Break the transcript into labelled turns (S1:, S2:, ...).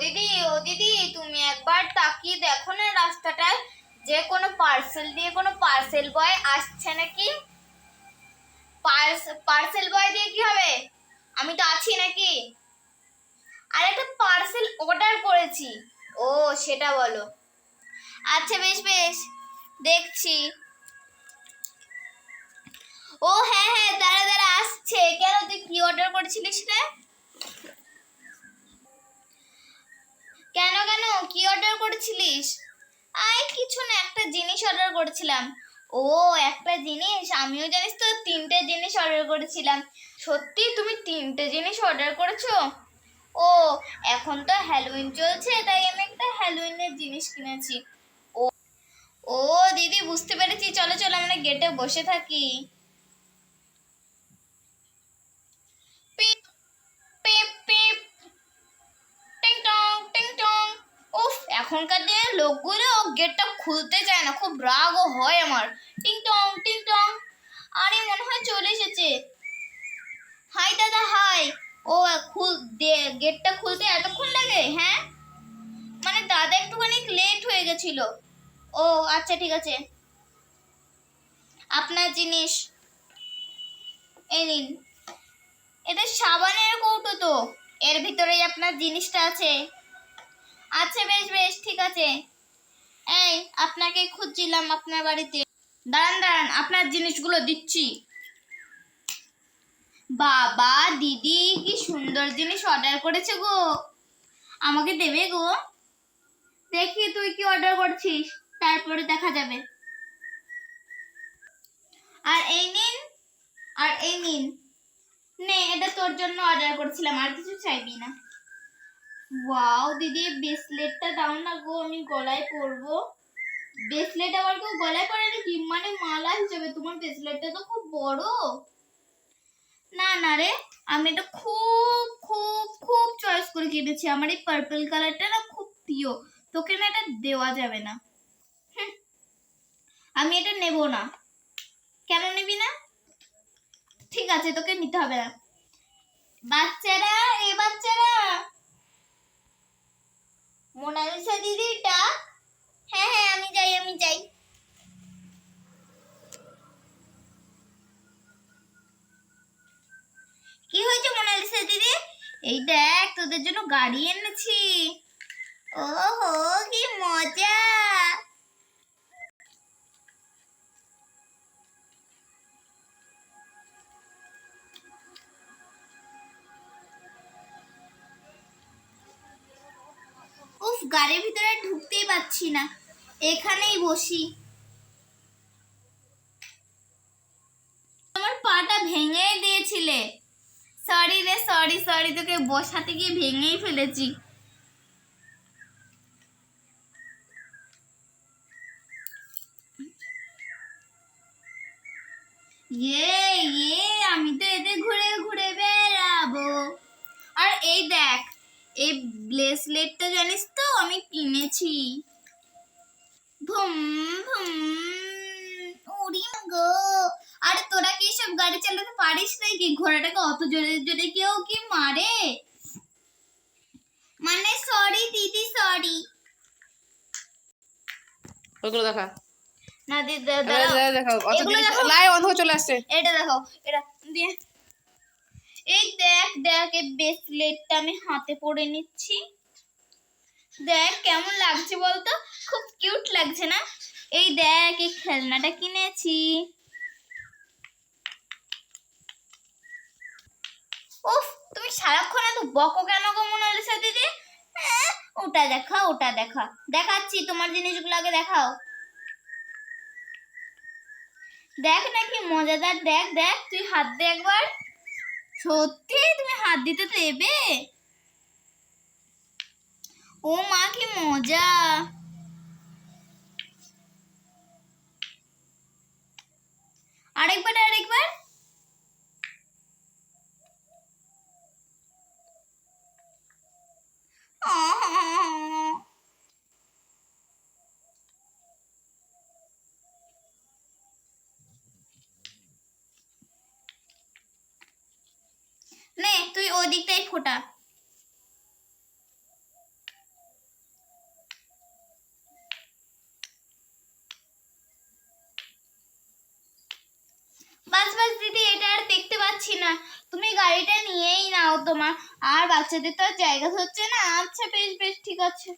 S1: দিদি, ও দিদি, তুমি একবার তাকিয়ে দেখো না রাস্তাটায়। যে কোনো পার্সেল দিয়ে কোনো পার্সেল বয় আসছে নাকি? পার্সেল বয় দিয়ে কি হবে? আমি তো আছি নাকি? আর একটা পার্সেল অর্ডার করেছি। ও, সেটা বলো। আচ্ছা বেশ বেশ। দেখছি। ও হ্যাঁ হ্যাঁ দাঁড়া দাঁড়া, আসছে। কেন তুই কি অর্ডার করেছিলিস রে? করেছিলিস আই কিছু না, একটা জিনিস অর্ডার করেছিলাম। ও, একটা জিনিস? আমিও জানিস তো, তিনটে জিনিস অর্ডার করেছিলাম। সত্যি, তুমি তিনটে জিনিস অর্ডার করেছ? ও, এখন তো হ্যালোইন চলছে, তাই আমি একটা হ্যালোইনের জিনিস কিনেছি। ও ও, দিদি, বুঝতে পেরেছি। চলো চলো, আমরা গেটে বসে থাকি। এখনকার দিনের লোকগুলো গেটটা খুলতে চায় না। খুব রাগও হয় আমার। টিং টং টিং টং আরে মনে হয় চলে এসেছে। হাই দাদা, হাই। ও, খুল গেটটা খুলতে এতক্ষণ লাগে? হ্যাঁ? মানে দাদা একটুখানি লেট হয়ে গেছিল। ও আচ্ছা ঠিক আছে। আপনার জিনিস এই নিন। এটা সাবানের কৌটো তো। এর ভিতরেই আপনার জিনিসটা আছে। আচ্ছা বেশ বেশ, ঠিক আছে। এই, আপনাকে খুঁজছিলাম আপনার বাড়িতে। দাঁড়ান দাঁড়ান, আপনার জিনিসগুলো দিচ্ছি। বাবা, দিদি, কি সুন্দর জিনিস অর্ডার করেছে গো। আমাকে দেবে গো। দেখি তুই কি অর্ডার করছিস, তারপরে দেখা যাবে। আর এই নিন, আর এই নিন। নে, এটা তোর জন্য অর্ডার করছিলাম, আর কিছু চাইবি না। ওয়াও দিদি ব্রেসলেটটা দাও না গো, আমি গলায় পরবো। ব্রেসলেট আবার কেউ গলায় পরে নাকি? মানে মালা হিসেবে, তোমার ব্রেসলেটটা তো খুব বড়। না না রে, আমি এটা খুব খুব খুব চয়েস করে কিনেছি আমার এই পার্পল কালারটা না খুব প্রিয়। তোকে না এটা দেওয়া যাবে না। আমি এটা নেব না। কেন নিবি না? ঠিক আছে, তোকে নিতে হবে না। বাচ্চারা, এ বাচ্চারা মোনালিসা দিদিটা হ্যাঁ হ্যাঁ আমি যাই আমি যাই কি হয়েছে মোনালিসা দিদি এই দেখ, তোদের জন্য গাড়ি এনেছি। ওহো, কি মজা। উফ, গাড়ির ভিতরে ঢুকতেই পাচ্ছি না। এখানেই বসি। আমার পাটা ভেঙে দিয়েছিলে। সরি রে সরি সরি তোকে বসাতে গিয়ে ভেঙেই ফেলেছি। ইয়ে ইয়ে আমি তো এতে ঘুরে ঘুরে বেড়াবো। আর এই দেখ, এই ব্রেসলেটটা জানিস তো, আমি কিনেছি। ভুম ভুম। মা গো। আরে তোরা কি সব গাড়ি চালাতে পারিস নাকি? ঘোড়াটাকে অত জোরে জোরে কেউ কি মারে? মানে সরি দিদি সরি
S2: ওইগুলো দেখা।
S1: না দিদি
S2: দেখা অত
S1: এগুলো দেখো।
S2: লাইভ অন্ধ হয়ে চলে আসছে।
S1: এটা দেখো এটা দিয়ে। এই দেখ দেখ এই ব্রেসলেটটা আমি হাতে পরে নিচ্ছি। দেখ কেমন লাগছে বলতো? খুব কিউট লাগছে না? এই দেখ এই খেলনাটা কিনেছি। উফ তুমি সারাক্ষণ এত বকো কেন গো মোনালিসা দিদি? হ্যাঁ, ওটা দেখা ওটা দেখা। দেখাচ্ছি তোমার জিনিসগুলো আগে দেখাও। দেখ নাকি মজাদার দেখ দেখ তুই হাত দে একবার। সত্যি তুমি হাত দিতে দেবে? ও মা কি মজা। ওই ফোটা। বাস বাস, দিদি, এটা আর দেখতে পাচ্ছি না। তুমি গাড়িটা নিয়েই নাও তোমার আর বাচ্চাদের তো আর জায়গা হচ্ছে না। আচ্ছা বেশ বেশ, ঠিক আছে।